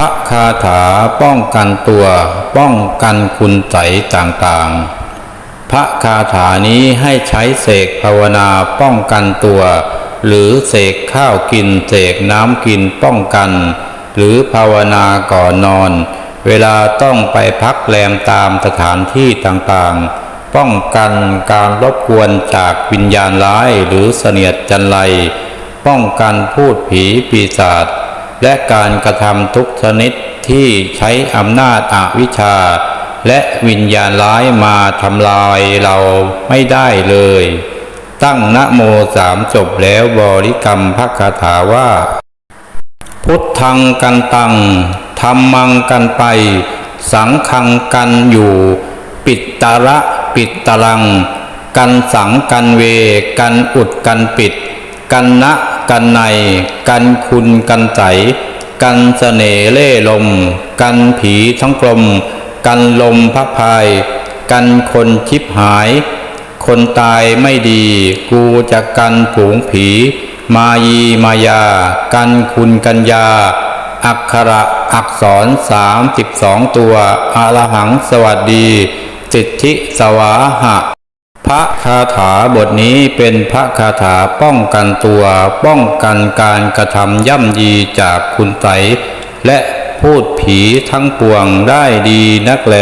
ระคาถาป้องกันตัว ป้องกันคุณใสต่างๆ พระคาถานี้ให้ใช้เสกภาวนาป้องกันตัว หรือเสกข้าวกินเสกน้ำกินป้องกัน หรือภาวนาก่อนนอน เวลาต้องไปพักแรมตามสถานที่ต่างๆ ป้องกันการรบกวนจากวิญญาณร้ายหรือเสนียดจันไรป้องกันพูดผีปีศาจ และการกระทำทุกชนิดที่ใช้อำนาจอาวิชชา และวิญญาณร้ายมาทำลายเราไม่ได้เลย ตั้งนะโมสามจบแล้วบริกรรมพระคาถาว่า พุทธังกันตังธรรมังกันไป สังฆังกันอยู่ ปิดตาระปิดตารัง กันสังกันเว กันอุดกันปิด กันนะ กันใน กันคุณกันใส กันเสน่ห์เล่ลม กันผีทั้งกลม กันลมพับพาย กันคนชิบหาย คนตายไม่ดี กูจะกันผูงผี มายีมายา กันคุณกัญญา อักขระอักษรสามสิบสองตัวอรหังสวัสดี สิทธิสวาหะ พระคาถาบทนี้เป็นพระคาถาป้องกันตัว ป้องกันการกระทำย่ำยีจากคุณไสและพูดผีทั้งปวงได้ดีนักแล